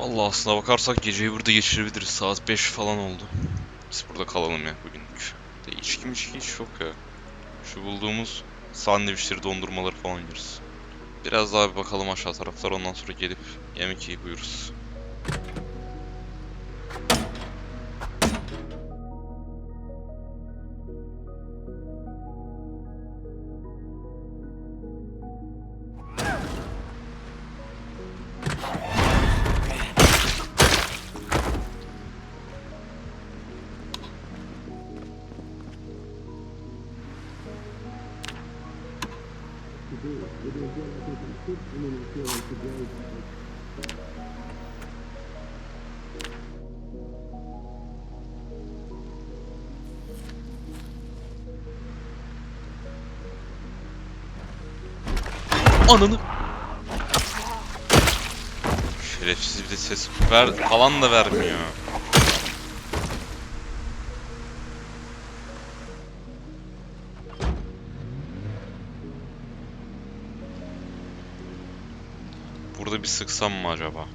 Allah aslına bakarsak geceyi burada geçirebiliriz. Saat 5 falan oldu. Biz burada kalalım ya bugünlük. De içki içki hiç yok ya. Şu bulduğumuz sandviçleri, dondurmaları falan yeriz. Biraz daha bir bakalım aşağı taraflar ondan sonra gelip yemek yiyip uyuruz. Ananı! Şerefsiz bir de ses ver falan da vermiyor. Burada bir sıksam mı acaba?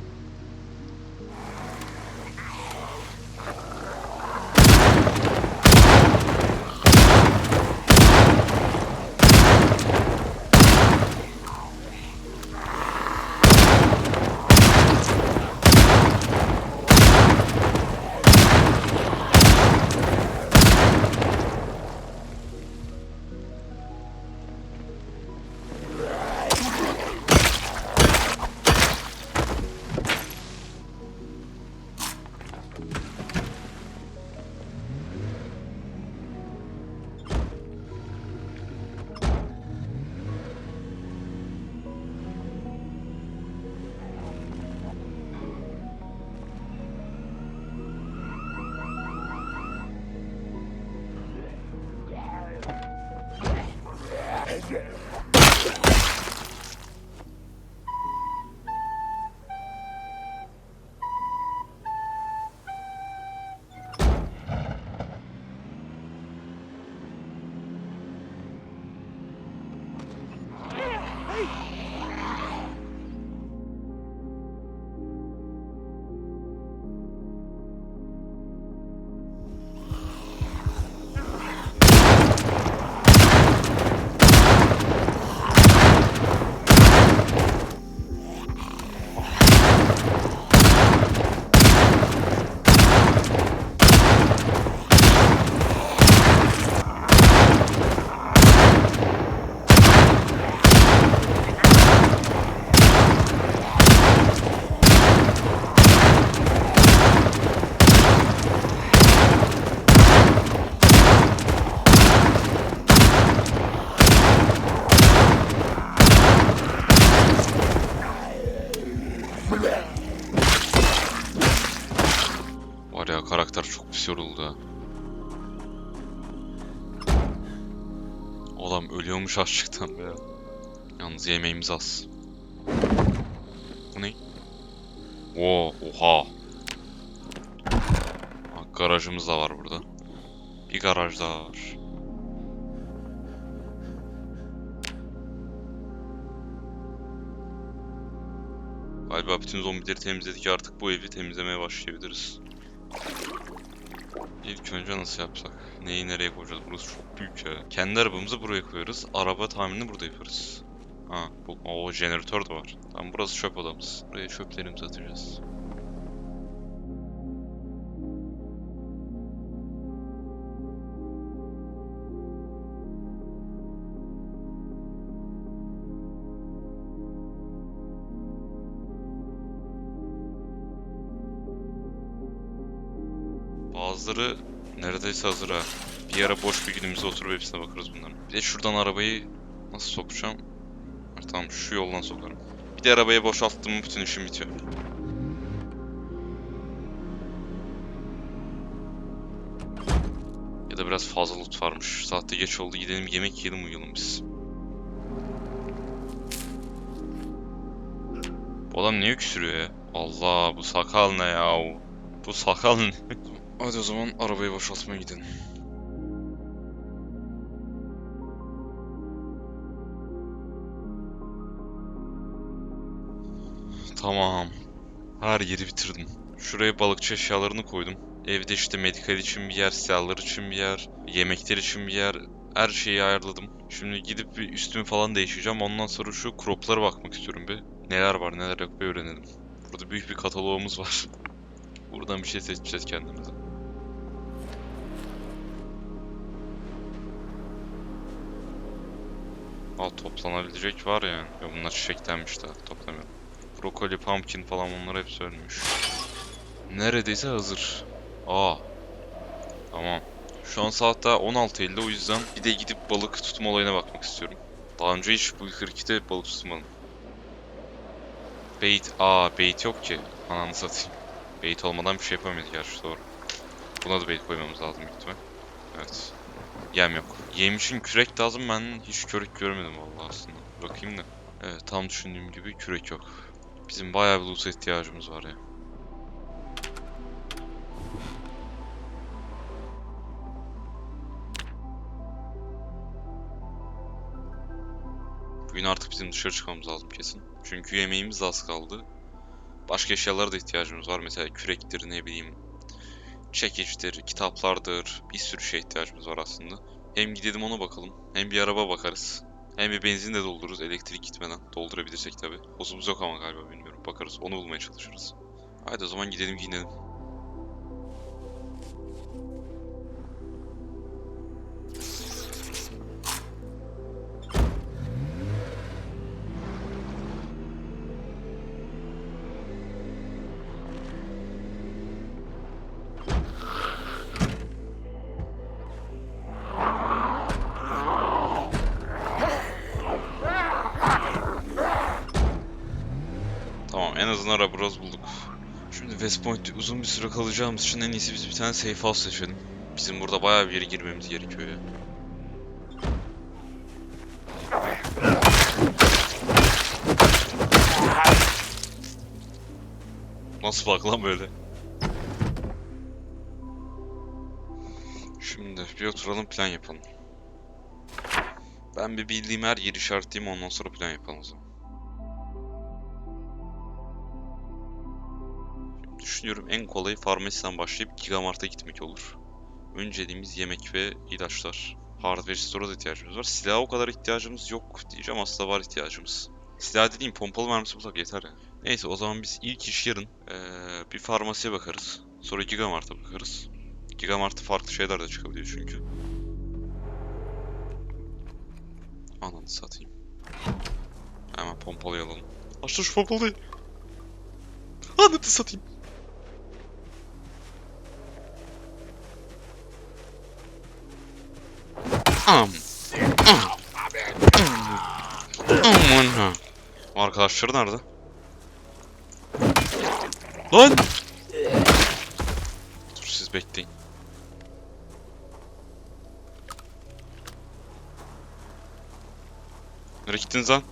Ölüyormuş açlıktan be. Yalnız yemeğimiz az. Bu ne? Oo, oha. Bak garajımız da var burada. Bir garaj daha var. Galiba bütün zombileri temizledik artık bu evi temizlemeye başlayabiliriz. İlk önce nasıl yapsak? Neyi nereye koyacağız? Burası çok büyük ya. Kendi arabamızı buraya koyarız. Araba tamirini burada yaparız. Ha, bu o jeneratör de var. Tamam burası çöp odamız. Buraya çöplerimizi atacağız. Bazıları neredeyse hazır ha. Bir ara boş bir günümüzde oturup hepsine bakarız bunların. Bir de şuradan arabayı nasıl sokacağım? Ha, tamam şu yoldan sokarım. Bir de arabayı boşalttım mı bütün işim bitiyor. Ya da biraz fazla loot varmış. Saatte geç oldu gidelim yemek yiyelim uyuyalım biz. Bu adam niye öksürüyor ya? Allah bu sakal ne ya? Bu sakal ne? Hadi o zaman arabayı boşaltmaya gidelim. Tamam. Her yeri bitirdim. Şuraya balıkçı eşyalarını koydum. Evde işte medikal için bir yer, silahlar için bir yer, yemekler için bir yer. Her şeyi ayarladım. Şimdi gidip bir üstümü falan değişeceğim. Ondan sonra şu croplara bakmak istiyorum bir. Neler var neler yok bir öğrenelim. Burada büyük bir kataloğumuz var. Buradan bir şey seçeceğiz kendimize. Aa toplanabilecek var ya. Ya bunlar çiçeklenmiş daha toplamıyorum. Brokoli, pumpkin falan bunlar hepsi ölmüş. Neredeyse hazır. Aa. Tamam. Şu an saat daha 16.50 o yüzden bir de gidip balık tutma olayına bakmak istiyorum. Daha önce hiç bu 42'de balık tutmadım. Bait. Aa bait yok ki. Ananı satayım. Bait olmadan bir şey yapamayız gerçi doğru. Buna da bait koymamız lazım büyük. Evet. Yem yok. Yem için kürek lazım ben hiç kürek görmedim vallahi aslında. Bakayım da. Evet tam düşündüğüm gibi kürek yok. Bizim bayağı bir loot'a ihtiyacımız var ya. Bugün artık bizim dışarı çıkmamız lazım kesin. Çünkü yemeğimiz az kaldı. Başka eşyalara da ihtiyacımız var. Mesela kürektir ne bileyim. Çekiçtir, kitaplardır. Bir sürü şeye ihtiyacımız var aslında. Hem gidelim ona bakalım. Hem bir araba bakarız. Hem bir benzin de doldururuz elektrik gitmeden. Doldurabilirsek tabi. Bozumuz yok ama galiba bilmiyorum. Bakarız. Onu bulmaya çalışırız. Haydi o zaman gidelim giyinelim. Azından Raburaz bulduk. Şimdi West Point'te uzun bir süre kalacağımız için en iyisi biz bir tane safe house seçelim. Bizim burada bayağı bir yere girmemiz gerekiyor ya. Nasıl bak lan böyle? Şimdi bir oturalım plan yapalım. Ben bir bildiğim her yeri işaretleyeyim ondan sonra plan yapalım o zaman. Düşünüyorum en kolayı farmasiden başlayıp Gigamart'a gitmek olur. Önceliğimiz yemek ve ilaçlar. Hardware store'a da ihtiyacımız var. Silaha o kadar ihtiyacımız yok diyeceğim aslında var ihtiyacımız. Silah dediğim pompalı mermisi bulsak yeter ya. Neyse o zaman biz ilk iş yarın eee, bir farmasiye bakarız. Sonra Gigamart'a bakarız. Gigamart'ta farklı şeyler de çıkabiliyor çünkü. Ananı satayım. Hemen pompalıyı alalım. Açtı şu pompalıyı. Ananı satayım. Arkadaşları nerede? Lan! Dur siz bekleyin. Nereye gittiniz lan?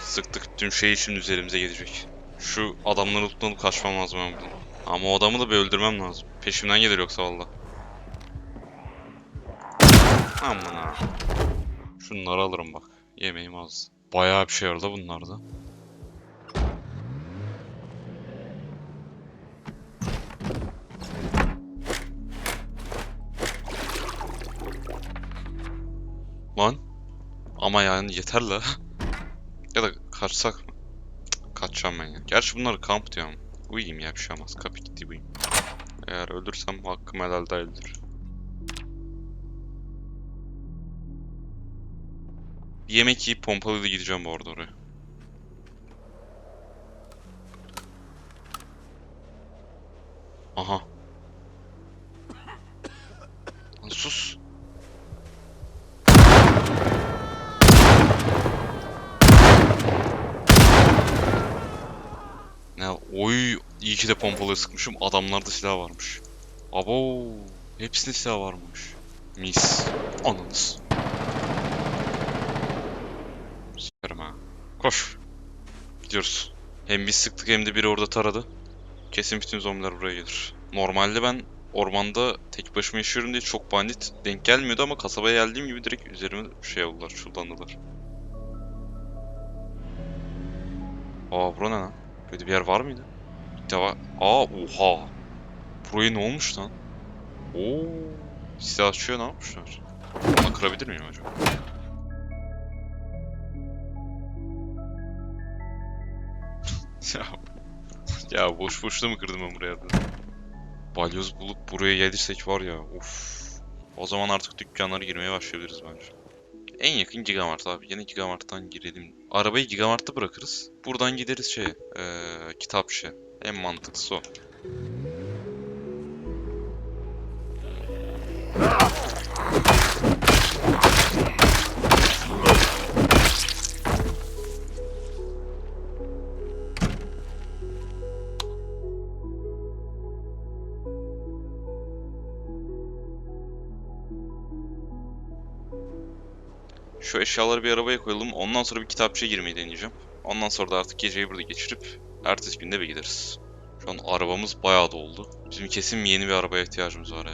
Sıktık tüm şey için üzerimize gelecek. Şu adamları tutup kaçmam lazım ben buradan. Ama o adamı da bir öldürmem lazım. Peşimden gelir yoksa valla. Aman ha. Şunları alırım bak. Yemeğim az. Bayağı bir şey var da bunlarda. Lan. Ama yani yeter la. ya da kaçsak mı? Kaçacağım ben ya. Gerçi bunlar kamp diyor ama. Uyuyayım ya bir şey olmaz. Kapı gitti uyuyayım. Eğer ölürsem hakkım helal değildir. Bir yemek yiyip pompalıyla gideceğim bu arada oraya. Aha. Sus. İyi ki de pompalıya sıkmışım. Adamlarda silah varmış. Abo hepsinde silah varmış. Mis. Ananız. Sikerim ha. Koş. Gidiyoruz. Hem biz sıktık hem de biri orada taradı. Kesin bütün zombiler buraya gelir. Normalde ben ormanda tek başıma yaşıyorum diye çok bandit denk gelmiyordu ama kasabaya geldiğim gibi direkt üzerime şey oldular, çullandılar. Aa bura ne lan? Böyle bir yer var mıydı? Defa... Aa oha! Buraya ne olmuş lan? Oo, silah açıyor ne yapmışlar? Onu kırabilir miyim acaba? ya, ya boş boşuna mı kırdım ben buraya? Balyoz bulup buraya gelirsek var ya of. O zaman artık dükkanlara girmeye başlayabiliriz bence. En yakın Gigamart abi. Yine Gigamart'tan girelim. Arabayı Gigamart'ta bırakırız. Buradan gideriz şey, eee kitapçı. En mantıklısı o. Şu eşyaları bir arabaya koyalım. Ondan sonra bir kitapçıya girmeyi deneyeceğim. Ondan sonra da artık geceyi burada geçirip ertesi günde bir gideriz. Şu an arabamız bayağı doldu. Bizim kesin yeni bir arabaya ihtiyacımız var ya.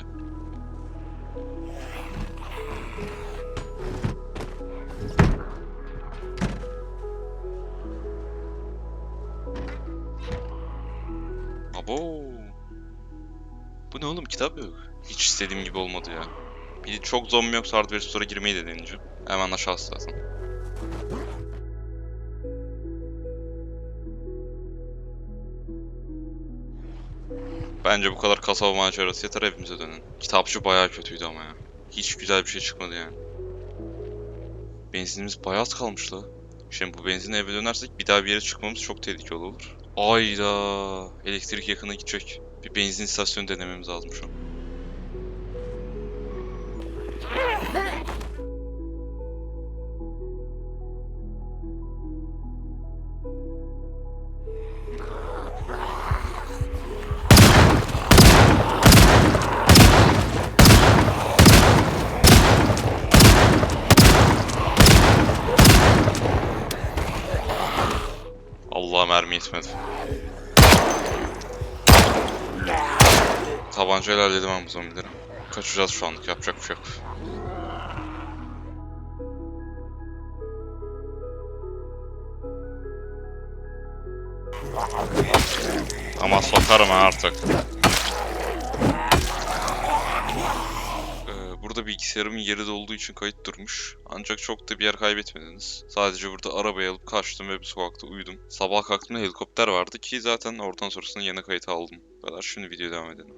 Abo. Bu ne oğlum kitap yok. Hiç istediğim gibi olmadı ya. Bir çok zombi yoksa hardware store'a girmeyi de deneyeceğim. Hemen aşağısı zaten. Bence bu kadar kasaba macerası yeter evimize dönün. Kitapçı bayağı kötüydü ama ya. Hiç güzel bir şey çıkmadı yani. Benzinimiz bayağı az kalmış. Şimdi bu benzinle eve dönersek bir daha bir yere çıkmamız çok tehlikeli olur. Ayda elektrik yakına gidecek. Bir benzin istasyonu denememiz lazım şu an. Mermi yetmedi. Tabancayla halledemem bu zombileri. Kaçacağız şu anlık yapacak bir şey yok. Ama sokarım artık. Ee, Burada bilgisayarımın yeri de olduğu için kayıt durmuş. Ancak çok da bir yer kaybetmediniz. Sadece burada arabayı alıp kaçtım ve bir sokakta uyudum. Sabah kalktığımda helikopter vardı ki zaten oradan sonrasında yeni kayıt aldım. Bu kadar şimdi videoya devam edelim.